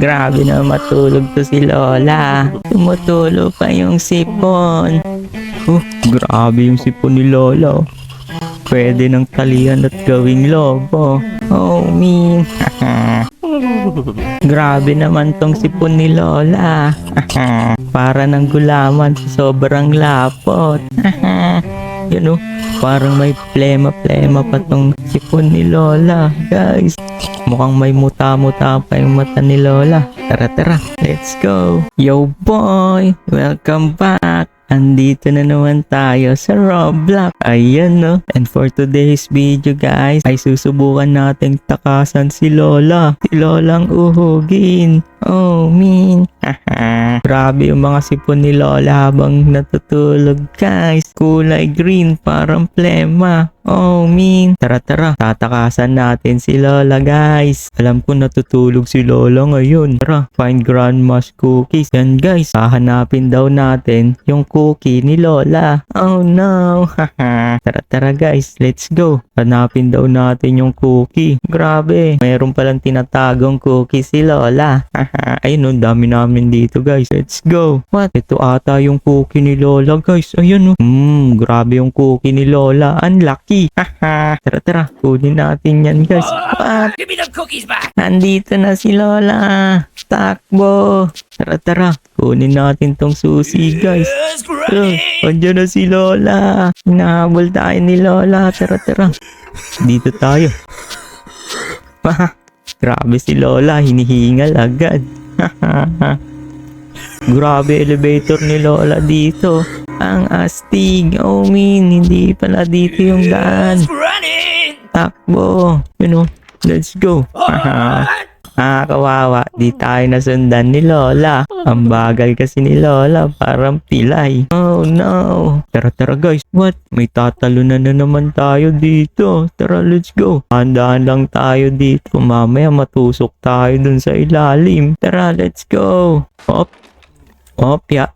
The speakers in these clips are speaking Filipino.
Grabe na matulog to si Lola. Tumutulo pa yung sipon. Oh, grabe yung sipon ni Lola. oh. Pwede ng talian at gawing lobo. Oh, min. Grabe naman tong sipon ni Lola. Para ng gulaman sa sobrang lapot. Yun oh, parang may plema-plema pa tong sipon ni Lola. Guys, mukhang may muta-muta pa yung mata ni Lola. Tara tara, let's go. Yo boy, welcome back. Andito na naman tayo sa Roblox. Ayan no. And for today's video guys, ay susubukan nating takasan si Lola. Si Lolang uhugin. Oh, min. Grabe yung mga sipon ni Lola habang natutulog guys. Kulay green, parang plema. Oh, min. Tara tara, tatakasan natin si Lola guys. Alam ko natutulog si Lola ngayon. Tara, find grandma's cookies. Yan guys, hahanapin daw natin yung cookie ni Lola. Oh no. tara tara guys, let's go. Hanapin daw natin yung cookie. Grabe, mayroon palang tinatagong cookie si Lola. Ayun, oh, dami namin dito guys. Let's go. What? Ito ata yung cookie ni Lola guys. Ayun oh. Hmm, grabe yung cookie ni Lola. Unlucky. Haha. tara tara, kunin natin yan guys. What? Give me the cookies back! Nandito na si Lola. Takbo. Tara tara, kunin natin tong susi guys. Yes, Oh, andyan na si Lola. Hinahabol tayo ni Lola. Tara, tara. Dito tayo. Ah, Grabe si Lola. Hinihingal agad. Grabe elevator ni Lola dito. Ang astig. Oh, min. Hindi pala dito yung daan. Takbo. You know, let's go. Ah, kawawa. Di tayo nasundan ni Lola. Ang bagal kasi ni Lola. Parang pilay. Oh no. Tara tara guys. What? May tatalo na na naman tayo dito. Tara let's go. Handaan lang tayo dito. Mamaya matusok tayo dun sa ilalim. Tara let's go. Op. Op ya.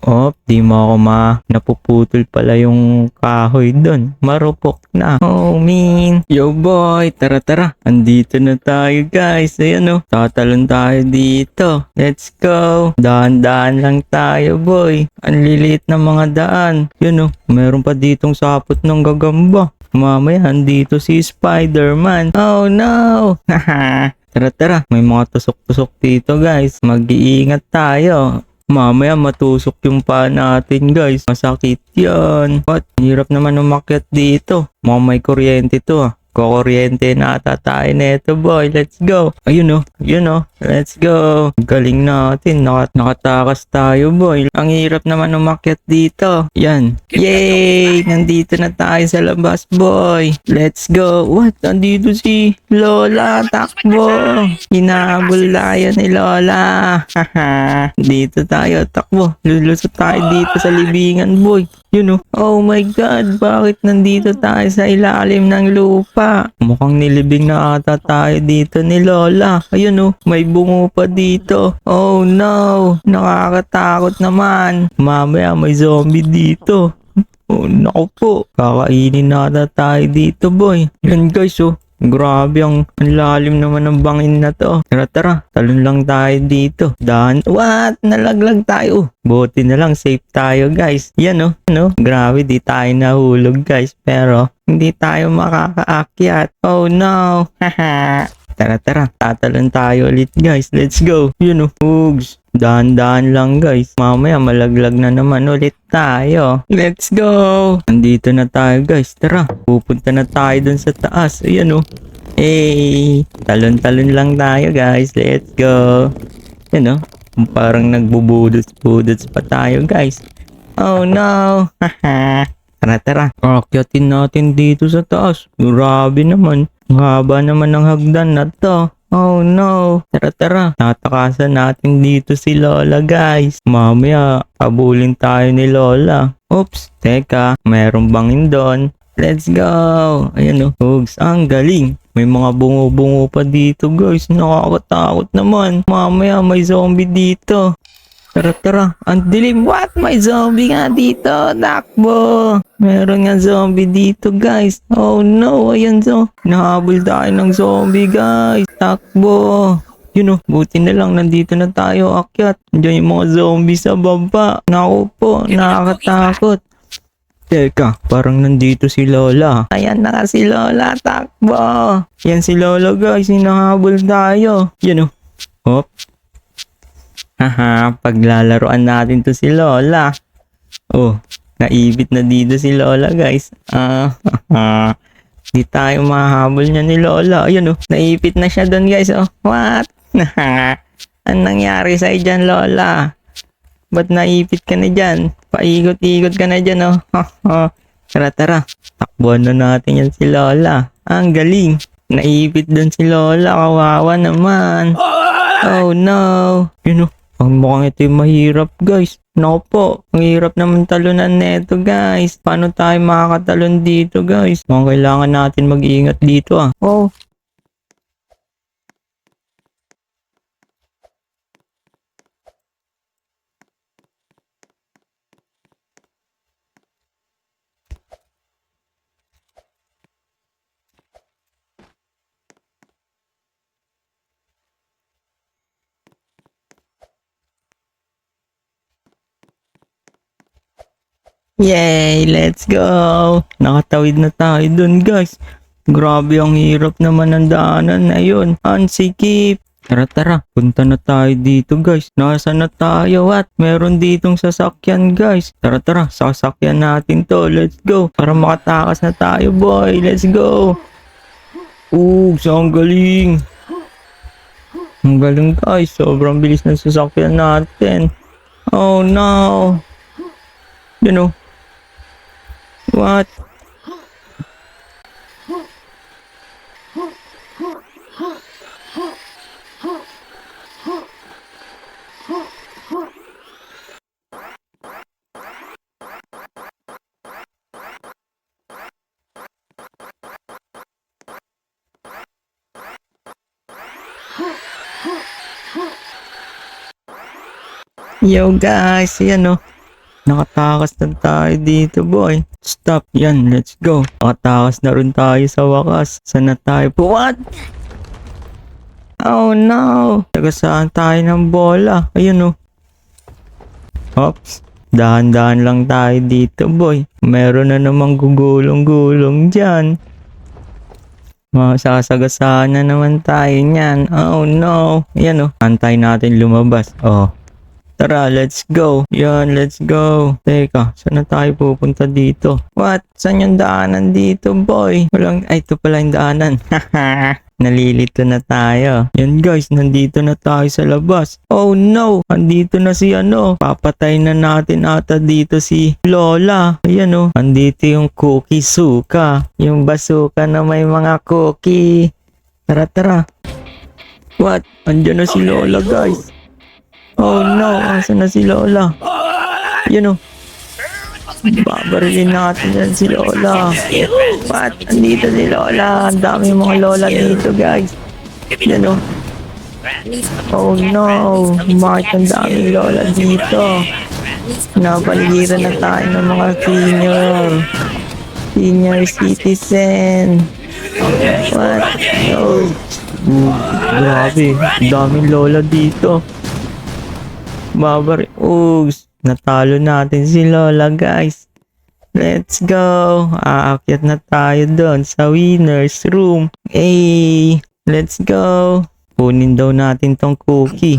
Op, di mo ako ma. Napuputol pala yung kahoy dun. Marupok na. Oh, min. Yo boy, tara tara. Andito na tayo guys. Ayan oh. Tatalon tayo dito. Let's go. Daan-daan lang tayo boy. Ang liliit na mga daan. Yun oh. Meron pa ditong sapot ng gagamba. Mamaya, andito si Spider-Man. Oh no! Haha. tara tara, may mga tusok-tusok dito guys. Mag-iingat tayo. Mamaya matusok yung paa natin guys. Masakit yan. What? Hirap naman umakyat dito. Mukhang may kuryente to ah. Kukuryente na ata tayo neto boy. Let's go. Ayun oh. Yun oh. Let's go. Galing natin. Nakat nakatakas tayo boy. Ang hirap naman umakyat dito. Yan. Yay! Nandito na tayo sa labas boy. Let's go. What? Nandito si Lola. Takbo. Hinabol tayo ni Lola. Dito tayo. Takbo. Lulusot tayo dito sa libingan boy. Yun oh. Oh my God, bakit nandito tayo sa ilalim ng lupa? Mukhang nilibing na ata tayo dito ni Lola. Ayun oh, may bungo pa dito. Oh no, nakakatakot naman. Mamaya may zombie dito. Oh, naku po. Kakainin na ata tayo dito, boy. Yan guys, oh. Grabe ang, ang lalim naman ng bangin na to. Tara tara, talon lang tayo dito. Dahan, what? Nalaglag tayo. Buti na lang, safe tayo guys. Yan oh, ano? Grabe, di tayo nahulog guys. Pero, hindi tayo makakaakyat. Oh no. Haha. Tara tara, tatalon tayo ulit guys. Let's go. Yun oh, hugs. Dahan-dahan lang guys. Mamaya malaglag na naman ulit tayo. Let's go! Andito na tayo guys. Tara, pupunta na tayo dun sa taas. Ayan oh. Hey! Talon-talon lang tayo guys. Let's go! Yan oh. Parang nagbubudots-budots pa tayo guys. Oh no! Haha! Tara tara. Akyatin natin dito sa taas. Grabe naman. Haba naman ng hagdan na to. Oh no. Tara tara. Tatakasan natin dito si Lola guys. Mamaya, kabulin tayo ni Lola. Oops. Teka, mayroong bangin doon. Let's go. Ayan oh. Hugs, ang galing. May mga bungo-bungo pa dito guys. Nakakatakot naman. Mamaya may zombie dito. Tara tara, ang dilim. What? May zombie nga dito. Takbo. Meron nga zombie dito guys. Oh no, ayan zo. Nahabol tayo ng zombie guys. Takbo. Yun oh, buti na lang nandito na tayo akyat. Diyan yung mga zombie sa baba. Naku po, nakakatakot. Teka, parang nandito si Lola. Ayan na nga si Lola, takbo. Yan si Lola guys, hinahabol tayo. Yan oh. Hop. Haha, paglalaroan natin to si Lola. Oh, naibit na dito si Lola guys. Ah. Di tayo mahabol niya ni Lola. Ayun oh, naipit na siya doon guys. Oh, what? Anong nangyari sa dyan Lola? Ba't naipit ka na dyan? Paikot-ikot ka na dyan oh. tara tara, takbuhan na natin yan si Lola. Ang galing. Naipit doon si Lola. Kawawa naman. Oh no. Yun oh, ang mukhang ito yung mahirap guys. Naku po, ang hirap naman talunan neto guys. Paano tayo makakatalon dito guys? Mukhang kailangan natin mag-iingat dito ah. Oh. Yay! Let's go! Nakatawid na tayo dun guys. Grabe ang hirap naman ng daanan na yun. Ang sikip. Tara tara, punta na tayo dito guys. Nasa na tayo at meron ditong sasakyan guys. Tara tara, sasakyan natin to. Let's go. Para makatakas na tayo boy. Let's go. Ooh, ang galing. Ang galing guys. Sobrang bilis ng sasakyan natin. Oh no. You know. What? Yo guys, yan oh. Nakatakas na tayo dito boy. Stop, yan, let's go. Nakatakas na rin tayo sa wakas. Saan na tayo? What? Oh no! Taga saan tayo ng bola? Ayun oh. Oops. Dahan-dahan lang tayo dito boy. Meron na namang gugulong-gulong dyan. Masasagasaan na naman tayo niyan. Oh no. Ayan oh. Antay natin lumabas. Oh. Tara, let's go. Yan, let's go. Teka, saan na tayo pupunta dito? What? Saan yung daanan dito, boy? Walang, ay, ito pala yung daanan. Nalilito na tayo. Yan guys, nandito na tayo sa labas. Oh no, andito na si ano. Papatay na natin ata dito si Lola. Ayan oh, andito yung cookie suka. Yung basuka na may mga cookie. Tara, tara. What? Andiyan na si Lola guys. Oh no, asan na si Lola? Yun oh. Babarilin natin yan si Lola. What? Andito si Lola. Ang dami mga Lola dito guys. Yan oh. Oh no. Bakit ang daming Lola dito? Napaligiran na tayo ng mga senior. Senior citizen. What? Oh. Grabe. Daming Lola dito. Babar, Ugs, natalo natin si Lola guys. Let's go. Aakyat na tayo doon sa winner's room. Hey, let's go. Kunin daw natin tong cookie.